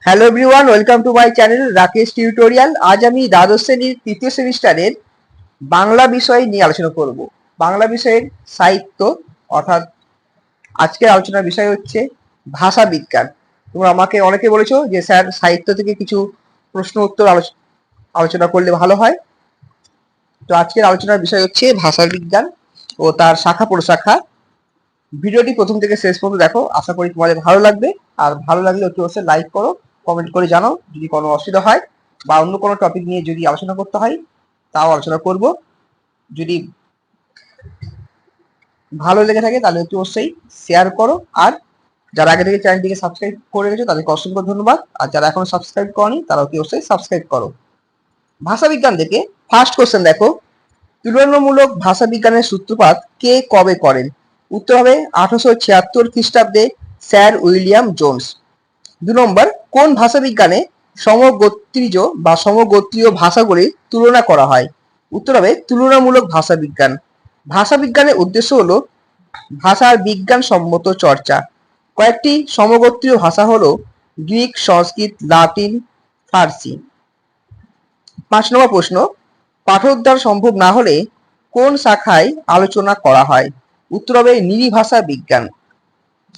Hello everyone welcome to my channel Rakesh tutorial আজ আমি দ্বাদশ শ্রেণির তৃতীয় সেমিস্টারের বাংলা বিষয় নিয়ে আলোচনা করব। বাংলা বিষয়ের সাহিত্য, অর্থাৎ আজকের আলোচনার বিষয় হচ্ছে ভাষা বিজ্ঞান। তোমরা আমাকে অনেকে বলেছ যে, স্যার, সাহিত্য থেকে কিছু প্রশ্ন উত্তর আলোচ- আলোচনা করলে ভালো হয়। তো আজকের আলোচনার বিষয় হচ্ছে ভাষা বিজ্ঞান ও তার শাখা প্রশাখা। ভিডিওটি প্রথম থেকে শেষ পর্যন্ত দেখো, আশা করি তোমাদের ভালো লাগবে। আর ভালো লাগলে অতি অবশ্যই লাইক করো। কমেন্ট করে জানাও, যদি কোনো অসুবিধা হয় বা অন্য কোনো টপিক নিয়ে যদি আলোচনা করতে হয়, তাও আলোচনা করব। যদি ভালো লেগে থাকে তাহলে অতি অবশ্যই শেয়ার করো। আর যারা আগে থেকে চ্যানেলটিকে সাবস্ক্রাইব করে গেছো তাদেরকে অসংখ্য ধন্যবাদ। আর যারা এখনও সাবস্ক্রাইব করনি তারা অতি অবশ্যই সাবস্ক্রাইব করো। ভাষা বিজ্ঞান থেকে ফার্স্ট কোশ্চেন দেখো। তুলনামূলক ভাষা বিজ্ঞানের সূত্রপাত কে কবে করেন? উত্তর হবে আঠারোশো ছিয়াত্তর খ্রিস্টাব্দে স্যার উইলিয়াম জোন্স। দু নম্বর কোন ভাষা বিজ্ঞানে সমগোত্রীজ বা সমগোত্রীয় ভাষাগুলির তুলনা করা হয়? উত্তর হবে, তুলনামূলক ভাষা বিজ্ঞান ভাষা বিজ্ঞানের উদ্দেশ্য হলো ভাষার বিজ্ঞানসম্মত চর্চা। কয়েকটি সমগোত্রীয় ভাষা হলো গ্রিক, সংস্কৃত, লাতিন, ফার্সি। পাঁচ নম্বর প্রশ্ন, পাঠোদ্ধার সম্ভব না হলে কোন শাখায় আলোচনা করা হয়? উত্তর হবে নিরীভাষা বিজ্ঞান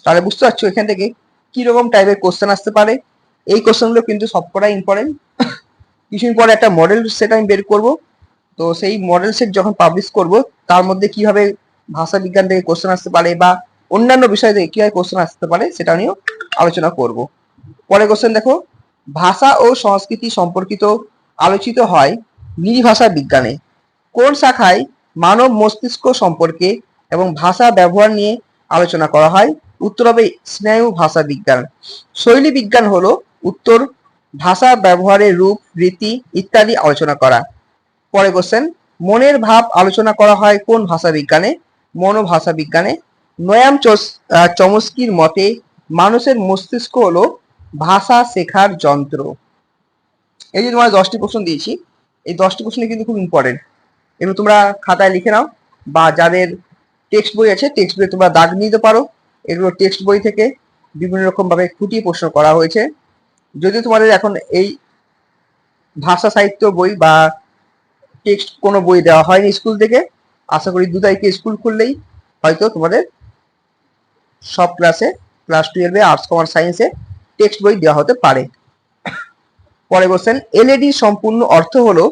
তাহলে বুঝতে পারছ এখান থেকে কি রকম টাইপের কোশ্চেন আসতে পারে? এই কোশ্চেনগুলো কিন্তু সবকটাই ইম্পর্টেন্ট কিছুদিন পরে একটা মডেল সেট আমি বের করব। তো সেই মডেল সেট যখন পাবলিশ করব, তার মধ্যে কীভাবে ভাষা বিজ্ঞান থেকে কোশ্চেন আসতে পারে বা অন্যান্য বিষয় থেকে কীভাবে কোশ্চেন আসতে পারে, সেটা নিয়েও আলোচনা করব। পরে কোশ্চেন দেখো, ভাষা ও সংস্কৃতি সম্পর্কিত আলোচিত হয় নিরীভাষা বিজ্ঞানে। কোন শাখায় মানব মস্তিষ্ক সম্পর্কে এবং ভাষা ব্যবহার নিয়ে আলোচনা করা হয়? উত্তর হবে স্নায়ু ভাষা বিজ্ঞান। শৈলী বিজ্ঞান হলো উত্তর, ভাষা ব্যবহারের রূপ, রীতি ইত্যাদি আলোচনা করা। পরে কোশ্চেন মনের ভাব আলোচনা করা হয় কোন ভাষা বিজ্ঞানে? মনোভাষা বিজ্ঞানে। নয়াম চমস্কির মতে, মানুষের মস্তিষ্ক হলো ভাষা শেখার যন্ত্র। এই যে তোমার দশটি প্রশ্ন দিয়েছি, এই দশটি প্রশ্ন কিন্তু খুব ইম্পর্টেন্ট এগুলো তোমরা খাতায় লিখে নাও, বা যাদের টেক্সট বই আছে টেক্সট বই তোমরা দাগ নিতে পারো। এগুলো টেক্সট বই থেকে বিভিন্ন রকম ভাবে খুঁটিয়ে প্রশ্ন করা হয়েছে। যদিও তোমাদের এখন এই ভাষা সাহিত্য বই বা টেক্সট কোনো বই দেওয়া হয়নি স্কুল থেকে, আশা করি দু তারিখে স্কুল খুললেই হয়তো তোমাদের সব ক্লাসে ক্লাস টুয়েলভে আর্টস কমার্স সায়েন্সে টেক্সট বই দেওয়া হতে পারে। পরে বলছেন এলএডি সম্পূর্ণ অর্থ হলো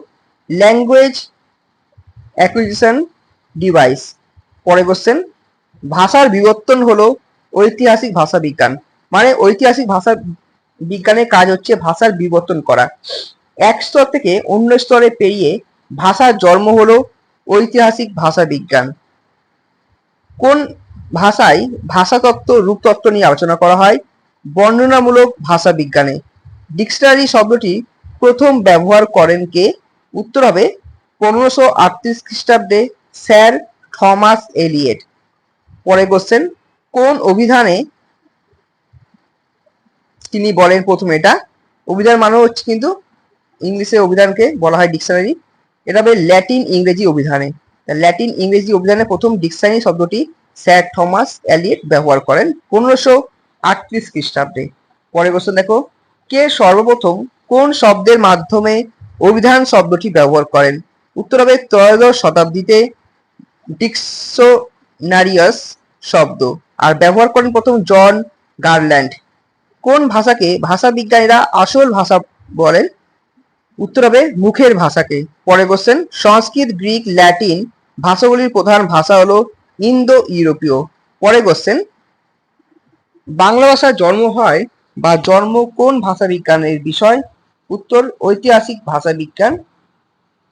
ল্যাঙ্গুয়েজ অ্যাকুইজিশন ডিভাইস পরে বলছেন ভাষার বিবর্তন হলো ঐতিহাসিক ভাষা বিজ্ঞান। মানে ঐতিহাসিক ভাষা বিজ্ঞানের কাজ হচ্ছে ভাষার বিবর্তন করা। এক স্তর থেকে অন্য স্তরে পেরিয়ে ভাষার জন্ম হলো ঐতিহাসিক ভাষা বিজ্ঞান। কোন ভাষায় ভাষাতত্ত্ব রূপতত্ত্ব নিয়ে আলোচনা করা হয়? বর্ণনামূলক ভাষা বিজ্ঞানে। ডিকশনারি শব্দটি প্রথম ব্যবহার করেন কে? উত্তর হবে পনেরোশো আটত্রিশ খ্রিস্টাব্দে স্যার থমাস এলিয়েট। পরে কোশ্চেন কোন অভিধানে তিনি বলেন প্রথম এটা। অভিধান মানে হচ্ছে কিন্তু ইংলিশে অভিধানকে বলা হয় ডিকশনারি এটা হবে ল্যাটিন ইংরেজি অভিধানে। ল্যাটিন ইংরেজি অভিধানে প্রথম ডিকশনারি শব্দটি স্যার থমাস এলিয়েট ব্যবহার করেন পনেরোশো আটত্রিশ খ্রিস্টাব্দে। পরের কোশ্চেন দেখো, কে সর্বপ্রথম কোন শব্দের মাধ্যমে অভিধান শব্দটি ব্যবহার করেন? উত্তর হবে ত্রয়োদশ শতাব্দীতে ডিকশনারিয়াস শব্দ। আর ব্যবহার করেন প্রথম জন গার্ল্যান্ড। কোন ভাষাকে ভাষা বিজ্ঞানীরা আসল ভাষা বলেন? উত্তর হবে মুখের ভাষাকে। পরে কোশ্চেন সংস্কৃত, গ্রিক, ল্যাটিন ভাষাগুলির প্রধান ভাষা হলো ইন্দো ইউরোপীয় পরে কোশ্চেন বাংলা ভাষার জন্ম হয় বা জন্ম কোন ভাষা বিজ্ঞানের বিষয়? উত্তর, ঐতিহাসিক ভাষা বিজ্ঞান।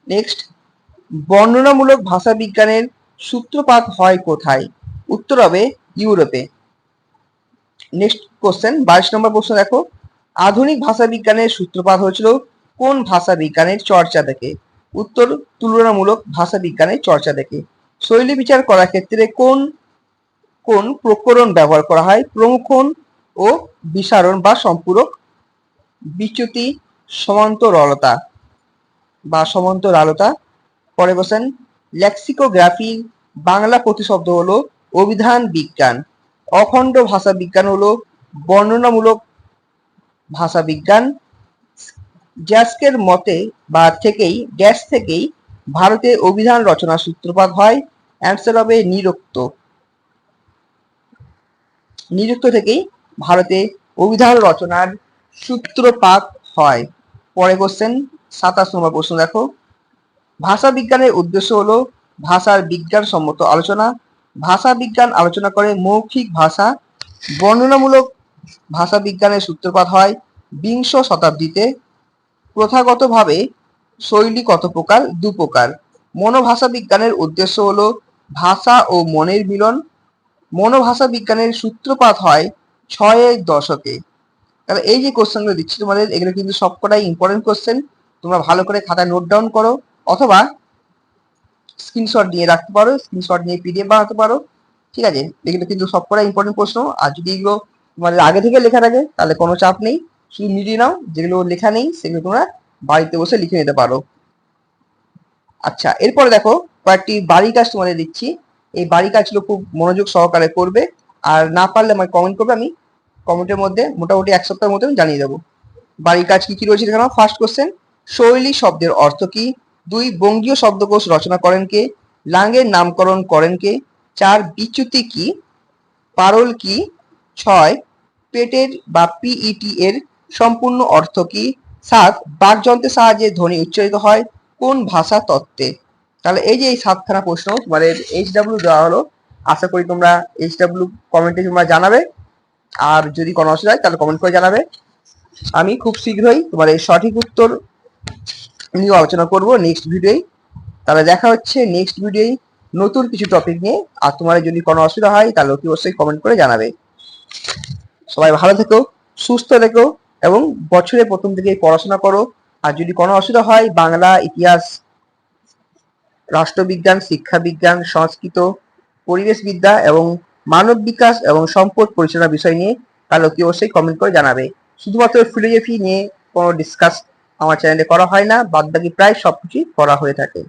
নেক্সট বর্ণনামূলক ভাষা বিজ্ঞানের সূত্রপাত হয় কোথায়? উত্তর হবে ইউরোপে। নেক্সট কোশ্চেন বাইশ নম্বর প্রশ্ন দেখো। আধুনিক ভাষা বিজ্ঞানের সূত্রপাত হয়েছিল কোন ভাষা বিজ্ঞানের চর্চা থেকে? উত্তর, তুলনামূলক ভাষা বিজ্ঞানের চর্চা থেকে। শৈলী বিচার করার ক্ষেত্রে কোন কোন প্রকরণ ব্যবহার করা হয়? প্রমুখন ও বিসারণ বা সম্পূরক বিচ্যুতি সমান্তরালতা বা সমান্তরালতা। পরে বসেন লেক্সিকোগ্রাফি বাংলা প্রতিশব্দ হলো অভিধান বিজ্ঞান। অখণ্ড ভাষা বিজ্ঞান হলো বর্ণনামূলক ভাষা বিজ্ঞান জ্যাস্কের মতে বা থেকেই ড্যাশ থেকেই ভারতে অভিধান রচনার সূত্রপাত হয় অ্যান্সার হবে নিরুক্ত নিযুক্ত থেকেই ভারতে অভিধান রচনার সূত্রপাত হয়। পরে কোশ্চেন সাতাশ নম্বর প্রশ্ন দেখো। ভাষা বিজ্ঞানের উদ্দেশ্য হলো ভাষার বিজ্ঞানসম্মত আলোচনা। ভাষা বিজ্ঞান আলোচনা করে মৌখিক ভাষা, বর্ণনামূলক ভাষা বিজ্ঞানের সূত্রপাত হয় বিংশ শতাব্দীতে। প্রথাগতভাবে শৈলী কত প্রকার দু প্রকার মনোভাষা বিজ্ঞানের উদ্দেশ্য হলো ভাষা ও মনের মিলন। মনোভাষা বিজ্ঞানের সূত্রপাত হয় ছয়ের দশকে। তাহলে এই যে কোশ্চেনগুলো দিচ্ছি তোমাদের, এগুলো কিন্তু সবকটাই ইম্পর্টেন্ট কোশ্চেন তোমরা ভালো করে খাতায় নোট ডাউন করো, অথবা স্ক্রিনশট নিয়ে রাখতে পারো স্ক্রিনশট নিয়ে পিডিএফ বানাতে পারো। ঠিক আছে? এগুলো কিন্তু সবকটাই ইম্পর্টেন্ট প্রশ্ন। আর যদি এগুলো তোমাদের আগে থেকে লেখা থাকে, তাহলে কোনো চাপ নেই। শুধু মিলিয়ে নাও, যেগুলো লেখা নেই, সেগুলো তোমরা বাড়িতে বসে লিখে নিতে পারো। আচ্ছা এরপরে দেখো, কয়েকটি বাড়ি কাজ তোমাদের দিচ্ছি। এই বাড়ি কাজগুলো খুব মনোযোগ সহকারে করবে। আর না পারলে আমাকে কমেন্ট করবে, আমি কমেন্টের মধ্যে মোটামুটি এক সপ্তাহের মধ্যে আমি জানিয়ে দেবো। বাড়ির কাজ কি কি রয়েছে দেখানো? ফার্স্ট কোশ্চেন শৈলী শব্দের অর্থ কি? দুই বঙ্গীয় শব্দকোষ রচনা করেন কে? লাঙ্গের নামকরণ করেন কে? চার, বিচ্যুতি কি? পারল কি? ছয়, পেটের বা পিইটি এর সম্পূর্ণ অর্থ কি? সাত, বাকযন্ত্রের সাহায্যে ধ্বনি উচ্চারিত হয় কোন ভাষা তত্ত্বে? তাহলে এই যে এই সাতখানা প্রশ্ন তোমাদের এইচ ডাব্লিউ দেওয়া হলো, আশা করি তোমরা এইচ ডাব্লিউ কমেন্টে তোমরা জানাবে। আর যদি কোনো অসুবিধা হয়, তাহলে কমেন্ট করে জানাবে। আমি খুব শীঘ্রই তোমার সঠিক উত্তর নিয়ে আলোচনা করব নেক্সট ভিডিওই তাহলে দেখা হচ্ছে নেক্সট ভিডিওই নতুন কিছু টপিক নিয়ে। আর তোমার যদি কোনো অসুবিধা হয়, তাহলে অতি অবশ্যই কমেন্ট করে জানাবে। সবাই ভালো থেকো, সুস্থ থেকো, এবং বছরের প্রথম থেকে পড়াশোনা করো। আর যদি কোনো অসুবিধা হয়, বাংলা, ইতিহাস, রাষ্ট্রবিজ্ঞান, শিক্ষাবিজ্ঞান, সংস্কৃত, পরিবেশবিদ্যা এবং মানব বিকাশ এবং সম্পদ পরিচালনা বিষয় নিয়ে, তাহলে অতি অবশ্যই কমেন্ট করে জানাবে। শুধুমাত্র ফিলোজফি নিয়ে কোনো ডিসকাস আমার চ্যানেলে করা হয় না বাদবাকি প্রায় সবকিছুই করা হয়ে থাকে।